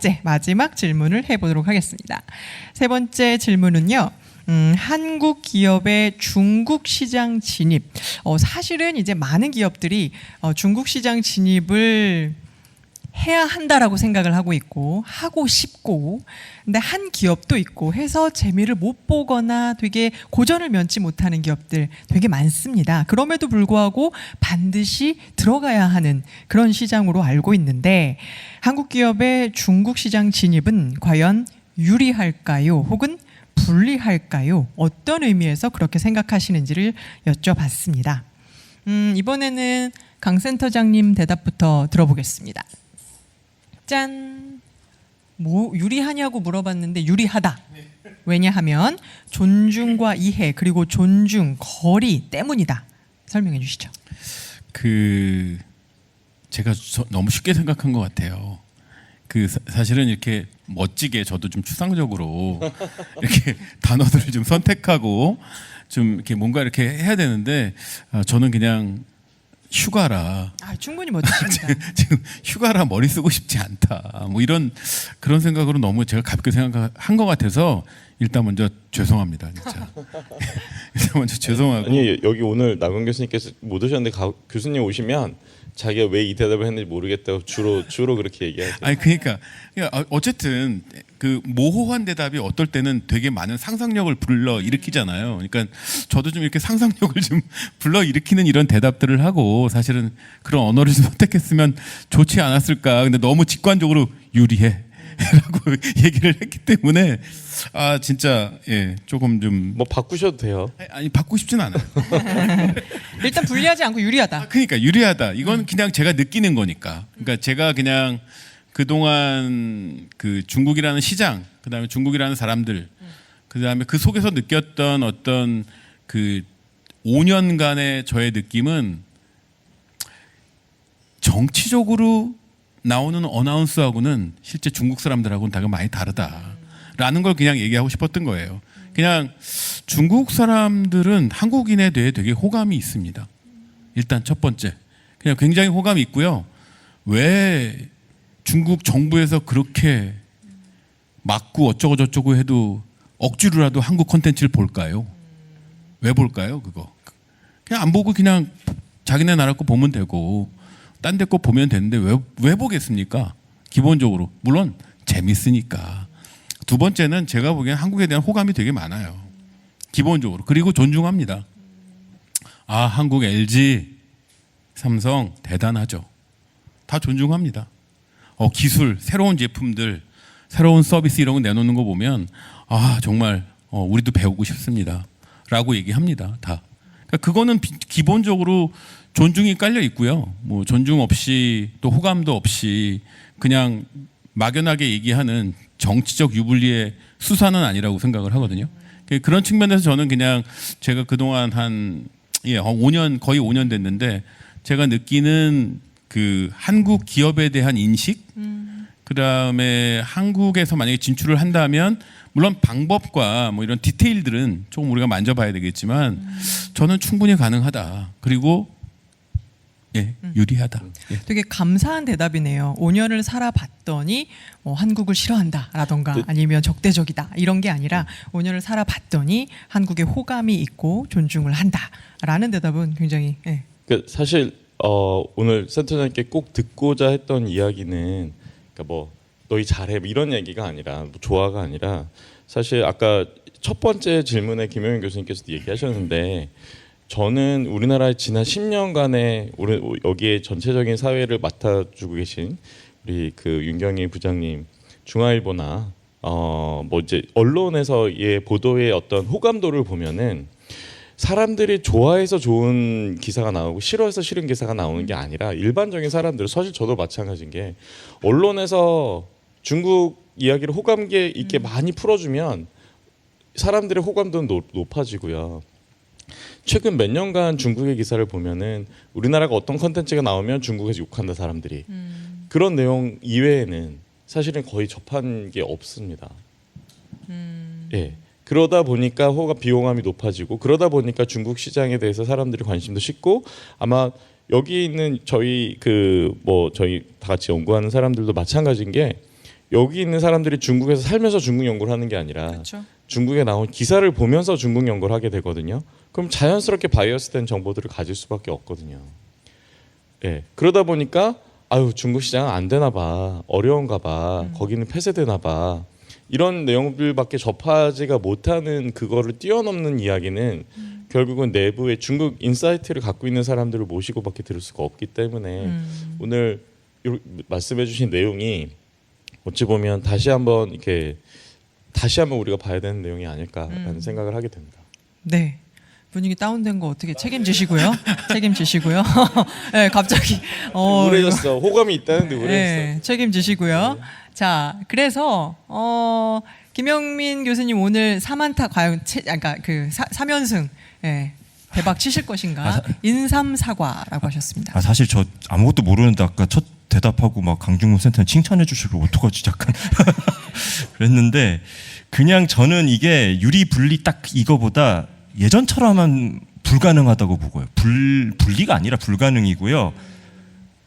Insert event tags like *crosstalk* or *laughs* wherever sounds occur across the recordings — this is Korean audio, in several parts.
번째 마지막 질문을 해보도록 하겠습니다. 세 번째 질문은요. 음, 한국 기업의 중국 시장 진입. 어, 사실은 이제 많은 기업들이 어, 중국 시장 진입을 해야 한다라고 생각을 하고 있고 하고 싶고 근데 한 기업도 있고 해서 재미를 못 보거나 되게 고전을 면치 못하는 기업들 되게 많습니다. 그럼에도 불구하고 반드시 들어가야 하는 그런 시장으로 알고 있는데 한국 기업의 중국 시장 진입은 과연 유리할까요? 혹은 불리할까요? 어떤 의미에서 그렇게 생각하시는지를 여쭤봤습니다. 음, 이번에는 강 센터장님 대답부터 들어보겠습니다. 짠. 뭐 유리하냐고 물어봤는데 유리하다. 왜냐하면 존중과 이해 그리고 존중 거리 때문이다. 설명해 주시죠. 그 제가 저- 너무 쉽게 생각한 것 같아요. 그 사, 사실은 이렇게 멋지게 저도 좀 추상적으로 *laughs* 이렇게 단어들을 좀 선택하고 좀 이렇게 뭔가 이렇게 해야 되는데 아, 저는 그냥 휴가라 아, 충분히 멋지십니다. *laughs* 지금 휴가라 머리 쓰고 싶지 않다. 뭐 이런 그런 생각으로 너무 제가 가볍게 생각한 것 같아서 일단 먼저 죄송합니다. 진짜 *laughs* 일단 먼저 죄송하고 아니 여기 오늘 나경 교수님께서 못 오셨는데 가, 교수님 오시면 자기가 왜 이 대답을 했는지 모르겠다고 주로 주로 그렇게 얘기하세요. 아니 그러니까 그러니까 어- 어쨌든 그 모호한 대답이 어떨 때는 되게 많은 상상력을 불러 일으키잖아요. 그러니까 저도 좀 이렇게 상상력을 좀 *laughs* 불러 일으키는 이런 대답들을 하고 사실은 그런 언어를 좀 선택했으면 좋지 않았을까. 근데 너무 직관적으로 유리해. 라고 *laughs* 얘기를 했기 때문에 아 진짜 예 조금 좀 뭐 바꾸셔도 돼요. 아니, 아니 받고 싶진 않아요. *laughs* 일단 불리하지 않고 유리하다. 아, 그러니까 유리하다. 이건 그냥 제가 느끼는 거니까. 그러니까 제가 그냥 그동안 그 중국이라는 시장, 그다음에 중국이라는 사람들, 그다음에 그 속에서 느꼈던 어떤 그 5년간의 저의 느낌은 정치적으로 나오는 어나운스하고는 실제 중국 사람들하고는 다가 많이 다르다라는 걸 그냥 얘기하고 싶었던 거예요. 그냥 중국 사람들은 한국인에 대해 되게 호감이 있습니다. 일단 첫 번째 그냥 굉장히 호감이 있고요. 왜 중국 정부에서 그렇게 맞고 어쩌고 저쩌고 해도 억지로라도 한국 콘텐츠를 볼까요? 왜 볼까요? 그거 그냥 안 보고 그냥 자기네 나라 거 보면 되고 딴 데 거 보면 되는데 왜 왜 보겠습니까? 기본적으로 물론 재밌으니까 두 번째는 제가 보기엔 한국에 대한 호감이 되게 많아요. 기본적으로 그리고 존중합니다. 아 한국 LG 삼성 대단하죠. 다 존중합니다. 어, 기술, 새로운 제품들, 새로운 서비스 이런 거 내놓는 거 보면 아 정말 어, 우리도 배우고 싶습니다.라고 얘기합니다. 다. 그러니까 그거는 비- 기본적으로 존중이 깔려 있고요. 뭐 존중 없이 또 호감도 없이 그냥 막연하게 얘기하는 정치적 유불리의 수사는 아니라고 생각을 하거든요. 그- 그런 측면에서 저는 그냥 제가 그동안 한 예, 5년 거의 5년 됐는데 제가 느끼는 그 한국 기업에 대한 인식 그다음에 한국에서 만약에 진출을 한다면 물론 방법과 뭐 이런 디테일들은 조금 우리가 만져봐야 되겠지만 저는 충분히 가능하다. 그리고 예, 유리하다. 예. 되게 감사한 대답이네요. 5년을 살아봤더니 뭐 한국을 싫어한다라던가 네. 아니면 적대적이다 이런 게 아니라 5년을 살아봤더니 한국에 호감이 있고 존중을 한다라는 대답은 굉장히 예. 그 사실 어, 오늘 센터장님께 꼭 듣고자 했던 이야기는 그러니까 뭐 너희 잘해 뭐 이런 얘기가 아니라 뭐 조화가 아니라 사실 아까 첫 번째 질문에 김영현 교수님께서도 얘기하셨는데 저는 우리나라의 지난 10년간의 우리 여기에 전체적인 사회를 맡아주고 계신 우리 그 윤경희 부장님 중앙일보나 어뭐 이제 언론에서의 보도의 어떤 호감도를 보면은 사람들이 좋아해서 좋은 기사가 나오고 싫어해서 싫은 기사가 나오는 게 아니라 일반적인 사람들 사실 저도 마찬가지인 게 언론에서 중국 이야기를 호감계 있게 많이 풀어주면 사람들의 호감도는 높, 높아지고요. 최근 몇 년간 중국의 기사를 보면은 우리나라가 어떤 컨텐츠가 나오면 중국에서 욕한다 사람들이 그런 내용 이외에는 사실은 거의 접한 게 없습니다. 예. 그러다 보니까 호가 비용함이 높아지고 그러다 보니까 중국 시장에 대해서 사람들이 관심도 싣고 아마 여기 있는 저희 그 뭐 저희 다 같이 연구하는 사람들도 마찬가지인 게 여기 있는 사람들이 중국에서 살면서 중국 연구를 하는 게 아니라 그렇죠. 중국에 나온 기사를 보면서 중국 연구를 하게 되거든요. 그럼 자연스럽게 바이어스된 정보들을 가질 수밖에 없거든요. 예. 그러다 보니까 아유 중국 시장은 안 되나 봐. 어려운가 봐. 거기는 폐쇄되나 봐. 이런 내용들밖에 접하지가 못하는 그거를 뛰어넘는 이야기는 결국은 내부에 중국 인사이트를 갖고 있는 사람들을 모시고밖에 들을 수가 없기 때문에 음. 오늘 요- 말씀해주신 내용이 어찌 보면 다시 한번 이렇게 다시 한번 우리가 봐야 되는 내용이 아닐까라는 음. 생각을 하게 됩니다. 네. 분위기 다운된 거 어떻게 책임지시고요? *laughs* *laughs* 책임지시고요. 네, 갑자기 어, 우울해졌어. 호감이 있다는데 우울해졌어. 네, 책임지시고요. 자, 그래서 어, 김영민 교수님 오늘 사만타 과연 채, 아까 그 사, 3연승 예, 대박 치실 것인가? 아, 사- 인삼 사과라고 하셨습니다. 아 사실 저 아무것도 모르는데 아까 첫 대답하고 막 강중문 센터는 칭찬해 주시고 어떡하지 약간 *laughs* 그랬는데 그냥 저는 이게 유리 분리 딱 이거보다 예전처럼 하면 불가능하다고 보고요. 불 분리가 아니라 불가능이고요.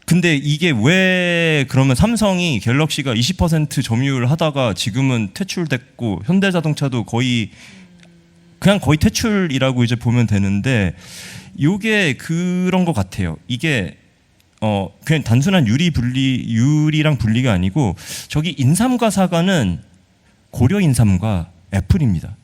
근데 이게 왜 그러면 삼성이 갤럭시가 20% 점유율 하다가 지금은 퇴출됐고 현대자동차도 거의 그냥 거의 퇴출이라고 이제 보면 되는데 요게 그런 것 같아요. 이게 어 그냥 단순한 유리 분리 유리랑 분리가 아니고 저기 인삼과 사과는 고려 인삼과 애플입니다.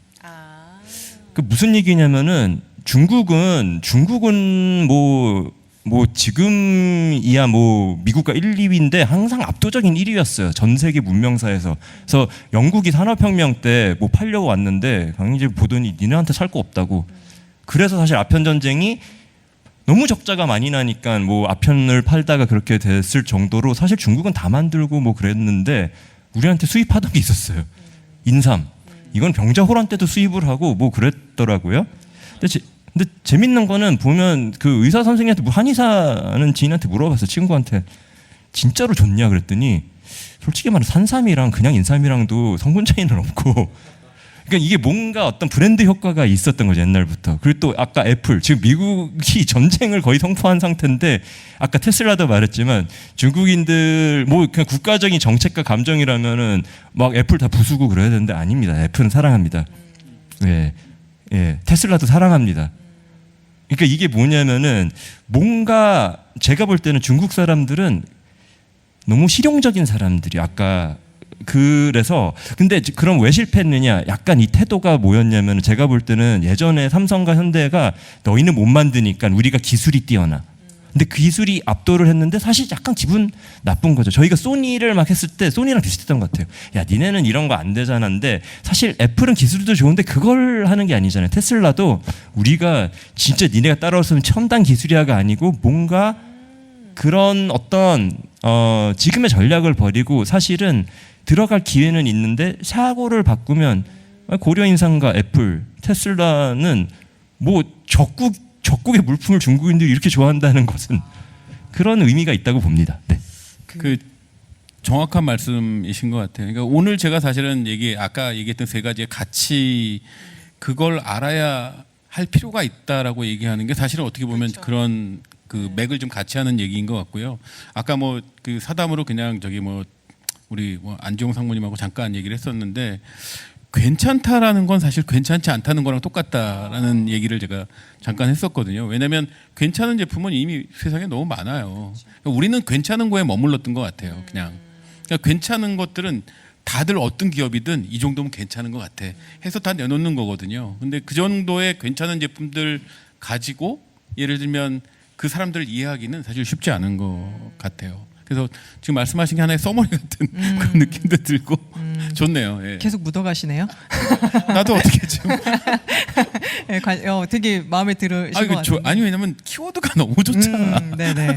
그 무슨 얘기냐면은 중국은 중국은 뭐 뭐 지금이야 뭐 미국과 1, 2위인데 항상 압도적인 1위였어요. 전 세계 문명사에서. 그래서 영국이 산업혁명 때 뭐 팔려고 왔는데 강제 보더니 니네한테 살 거 없다고. 그래서 사실 아편 전쟁이 너무 적자가 많이 나니까 뭐 아편을 팔다가 그렇게 됐을 정도로 사실 중국은 다 만들고 뭐 그랬는데 우리한테 수입하던 게 있었어요. 인삼. 이건 병자호란 때도 수입을 하고 뭐 그랬더라고요. 근데, 제, 근데 재밌는 거는 보면 그 의사 선생님한테 뭐 한의사는 지인한테 물어봤어 친구한테 진짜로 좋냐 그랬더니 솔직히 말해 산삼이랑 그냥 인삼이랑도 성분 차이는 없고 그러니까 이게 뭔가 어떤 브랜드 효과가 있었던 거죠 옛날부터. 그리고 또 아까 애플 지금 미국이 *laughs* 전쟁을 거의 선포한 상태인데 아까 테슬라도 말했지만 중국인들 뭐 그냥 국가적인 정책과 감정이라면은 막 애플 다 부수고 그래야 되는데 아닙니다. 애플은 사랑합니다. 예, 예, 테슬라도 사랑합니다. 그러니까 이게 뭐냐면은 뭔가 제가 볼 때는 중국 사람들은 너무 실용적인 사람들이 아까 그래서 근데 그럼 왜 실패했느냐? 약간 이 태도가 뭐였냐면 제가 볼 때는 예전에 삼성과 현대가 너희는 못 만드니까 우리가 기술이 뛰어나. 근데 그 기술이 압도를 했는데 사실 약간 기분 나쁜 거죠. 저희가 소니를 막 했을 때 소니랑 비슷했던 것 같아요. 야, 니네는 이런 거 안 되잖아인데 사실 애플은 기술도 좋은데 그걸 하는 게 아니잖아요. 테슬라도 우리가 진짜 니네가 따라왔으면 첨단 기술이야가 아니고 뭔가 그런 어떤 어, 지금의 전략을 버리고 사실은 들어갈 기회는 있는데 사고를 바꾸면 고려 인상과 애플, 테슬라는 뭐 적국 적국의 물품을 중국인들이 이렇게 좋아한다는 것은 그런 의미가 있다고 봅니다. 네. 그 정확한 말씀이신 것 같아요. 그러니까 오늘 제가 사실은 얘기 아까 얘기했던 세 가지의 가치 그걸 알아야 할 필요가 있다라고 얘기하는 게 사실은 어떻게 보면 그런 그 맥을 좀 같이 하는 얘기인 것 같고요. 아까 뭐 그 사담으로 그냥 저기 뭐 우리 뭐 안지용 상무님하고 잠깐 얘기를 했었는데 괜찮다라는 건 사실 괜찮지 않다는 거랑 똑같다라는 얘기를 제가 잠깐 했었거든요. 왜냐하면 괜찮은 제품은 이미 세상에 너무 많아요. 그러니까 우리는 괜찮은 거에 머물렀던 것 같아요. 그냥 그러니까 괜찮은 것들은 다들 어떤 기업이든 이 정도면 괜찮은 것 같아. 해서 다 내놓는 거거든요. 근데 그 정도의 괜찮은 제품들 가지고 예를 들면 그 사람들을 이해하기는 사실 쉽지 않은 것 같아요. 그래서 지금 말씀하신 게 하나의 써머리 같은 *laughs* 그런 느낌도 들고 좋네요. 예. 계속 묻어가시네요. *laughs* 나도 어떻게 좀 *laughs* 예, 관- 어, 되게 마음에 들으신 아니, 것 같아요. 아니 왜냐면 키워드가 너무 좋잖아. 음, 네네.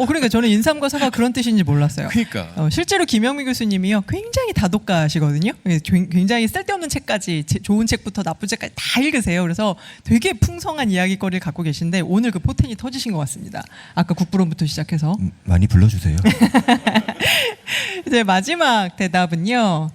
어 그러니까 저는 인삼과 사과 그런 뜻인지 몰랐어요. 그러니까 어, 실제로 김영미 교수님이요 굉장히 다독가시거든요. 예, 굉- 굉장히 쓸데없는 책까지 제- 좋은 책부터 나쁜 책까지 다 읽으세요. 그래서 되게 풍성한 이야기거리를 갖고 계신데 오늘 그 포텐이 터지신 것 같습니다. 아까 국부론부터 시작해서 음, 많이 불러주세요. *laughs* 이제 마지막 대답은요.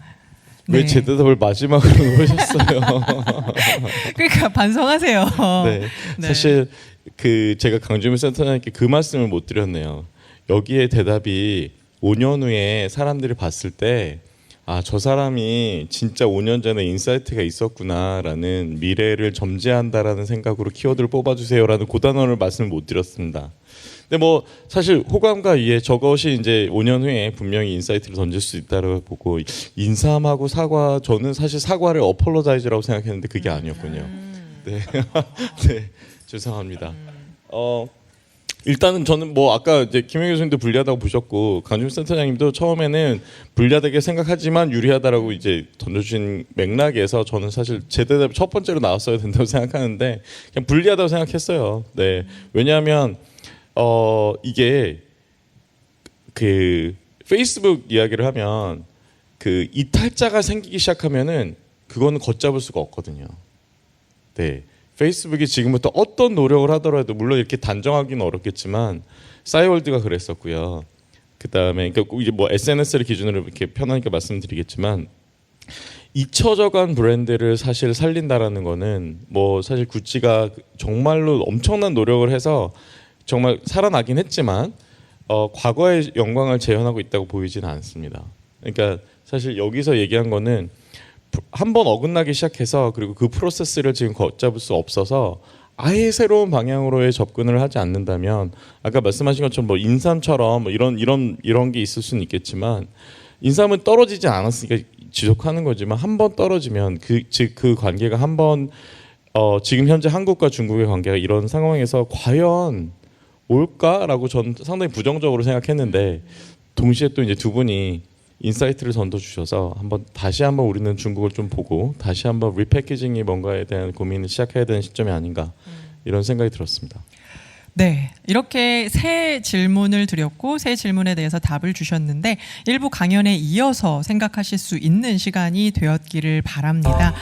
왜 네. 제 대답을 마지막으로 *laughs* 놓으셨어요? *laughs* 그러니까 반성하세요. 네. 네. 사실 그 제가 강주민 센터장님께 그 말씀을 못 드렸네요. 여기에 대답이 5년 후에 사람들이 봤을 때 아, 저 사람이 진짜 5년 전에 인사이트가 있었구나라는 미래를 점지한다라는 생각으로 키워드를 뽑아주세요라는 고단원을 말씀을 못 드렸습니다. 근데 뭐 사실 호감과 이해 저것이 이제 5년 후에 분명히 인사이트를 던질 수 있다고 보고 인삼하고 사과 저는 사실 사과를 어폴로자이즈라고 생각했는데 그게 아니었군요. 네, *laughs* 네 죄송합니다. 어 일단은 저는 뭐 아까 이제 김영 교수님도 불리하다고 보셨고 강준 센터장님도 처음에는 불리하다게 생각하지만 유리하다라고 이제 던져주신 맥락에서 저는 사실 제 대답 첫 번째로 나왔어야 된다고 *laughs* 생각하는데 그냥 불리하다고 생각했어요. 네 왜냐하면 어 이게 그 페이스북 이야기를 하면 그 이탈자가 생기기 시작하면은 그거는 걷잡을 수가 없거든요. 네. 페이스북이 지금부터 어떤 노력을 하더라도 물론 이렇게 단정하기는 어렵겠지만 싸이월드가 그랬었고요. 그다음에 그러니까 이제 뭐 SNS를 기준으로 이렇게 편하게 말씀드리겠지만 잊혀져간 브랜드를 사실 살린다라는 거는 뭐 사실 구찌가 정말로 엄청난 노력을 해서 정말 살아나긴 했지만 어, 과거의 영광을 재현하고 있다고 보이지는 않습니다. 그러니까 사실 여기서 얘기한 거는 한 번 어긋나기 시작해서 그리고 그 프로세스를 지금 걷잡을 수 없어서 아예 새로운 방향으로의 접근을 하지 않는다면 아까 말씀하신 것처럼 뭐 인삼처럼 뭐 이런 이런 이런 게 있을 수는 있겠지만 인삼은 떨어지지 않았으니까 지속하는 거지만 한 번 떨어지면 그 즉그 관계가 한번 어, 지금 현재 한국과 중국의 관계가 이런 상황에서 과연 올까라고 전 상당히 부정적으로 생각했는데 동시에 또 이제 두 분이 인사이트를 던져 주셔서 한번 다시 한번 우리는 중국을 좀 보고 다시 한번 리패키징이 뭔가에 대한 고민을 시작해야 되는 시점이 아닌가 이런 생각이 들었습니다. 네, 이렇게 세 질문을 드렸고 세 질문에 대해서 답을 주셨는데 일부 강연에 이어서 생각하실 수 있는 시간이 되었기를 바랍니다.